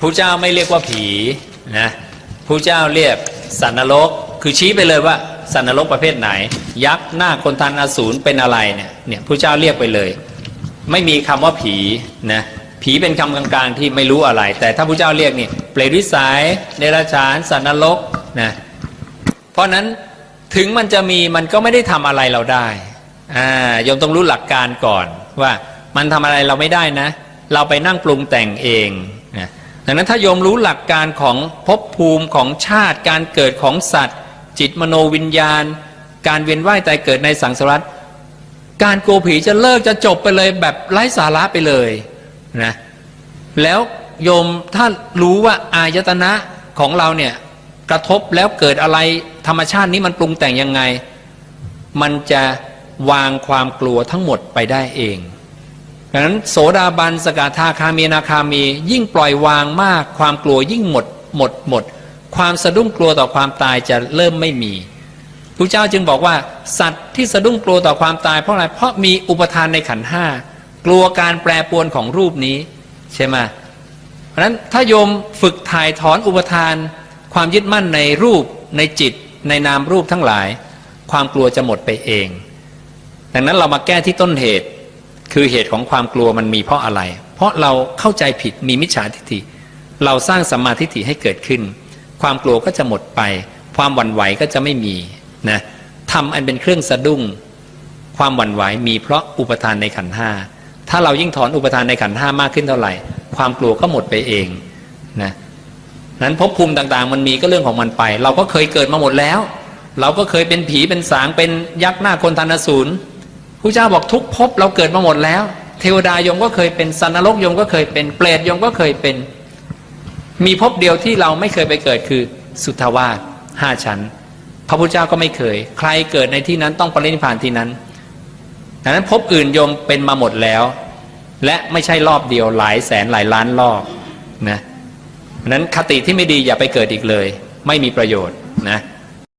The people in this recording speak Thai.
ผู้เจ้าไม่เรียกว่าผีนะผู้เจ้าเรียกสัตว์นรก คือชี้ไปเลยว่า สัตว์นรกประเภทไหน ยักษ์หน้าคนทันอสูรเป็นอะไรเนี่ยเนี่ยผู้เจ้าเรียกไปเลย ไม่มีคำว่าผีนะผีเป็นคำกลางๆที่ไม่รู้อะไร แต่ถ้าผู้เจ้าเรียกนี่เปรตวิสัยเดรัจฉานสัตว์นรกนะเพราะนั้นถึงมันจะมีมันก็ไม่ได้ทำอะไรเราได้อ่ายมต้องรู้หลักการก่อนว่ามันทำอะไรเราไม่ได้นะ เราไปนั่งปรุงแต่งเองนะ ดังนั้นถ้าโยมรู้หลักการของภพภูมิของชาติการเกิดของสัตว์ จิตมโนวิญญาณ การเวียนว่ายตายเกิดในสังสารวัฏการกลัวผีจะเลิกจะจบไปเลยแบบไร้สาระไปเลยนะแล้วโยมถ้ารู้ว่าอายตนะของเราเนี่ยกระทบแล้วเกิดอะไรธรรมชาตินี้มันปรุงแต่งยังไง มันจะวางความกลัวทั้งหมดไปได้เอง ดังนั้นโสดาบันสกทาคามีนาคามี ยิ่งปล่อยวางมาก ความกลัวยิ่งหมดหมดหมด ความสะดุ้งกลัวต่อความตายจะเริ่มไม่มีพระเจ้าจึงบอกว่า สัตว์ที่สะดุ้งกลัวต่อความตายเพราะอะไรเพราะมีอุปทานในขันห้ากลัวการแปรปรวนของรูปนี้ใช่ไหมเพราะนั้นถ้าโยมฝึกถ่ายถอนอุปทาน ความยึดมั่นในรูปในจิต ในนามรูปทั้งหลาย ความกลัวจะหมดไปเอง ดังนั้นเรามาแก้ที่ต้นเหตุ คือเหตุของความกลัวมันมีเพราะอะไร เพราะเราเข้าใจผิดมีมิจฉาทิฏฐิ เราสร้างสัมมาทิฏฐิให้เกิดขึ้น ความกลัวก็จะหมดไป ความหวั่นไหวก็จะไม่มีนะทำอันเป็นเครื่องสะดุ้ง ความหวั่นไหวมีเพราะอุปทานในขันธ์ห้าถ้าเรายิ่งถอนอุปทานในขันธ์ห้ามากขึ้นเท่าไหร่ ความกลัวก็หมดไปเองนะนั้นภพภูมิต่างๆ มันมีก็เรื่องของมันไป เราก็เคยเกิดมาหมดแล้ว เราก็เคยเป็นผีเป็นสางเป็นยักษ์หน้าคนทันอ สูรผู้เจ้าบอกทุกภพเราเกิดมาหมดแล้ว เทวดายมก็เคยเป็นสันนรกยมก็เคยเป็นเปรตยมก็เคยเป็น มีภพเดียวที่เราไม่เคยไปเกิดคือสุทธาวาสห้าชั้น พระพุทธเจ้าก็ไม่เคย ใครเกิดในที่นั้นต้องปรินิพานที่นั้นดังนั้นภพอื่นยมเป็นมาหมดแล้ว และไม่ใช่รอบเดียวหลายแสนหลายล้านรอบนะดังนั้นคติที่ไม่ดีอย่าไปเกิดอีกเลย ไม่มีประโยชน์นะ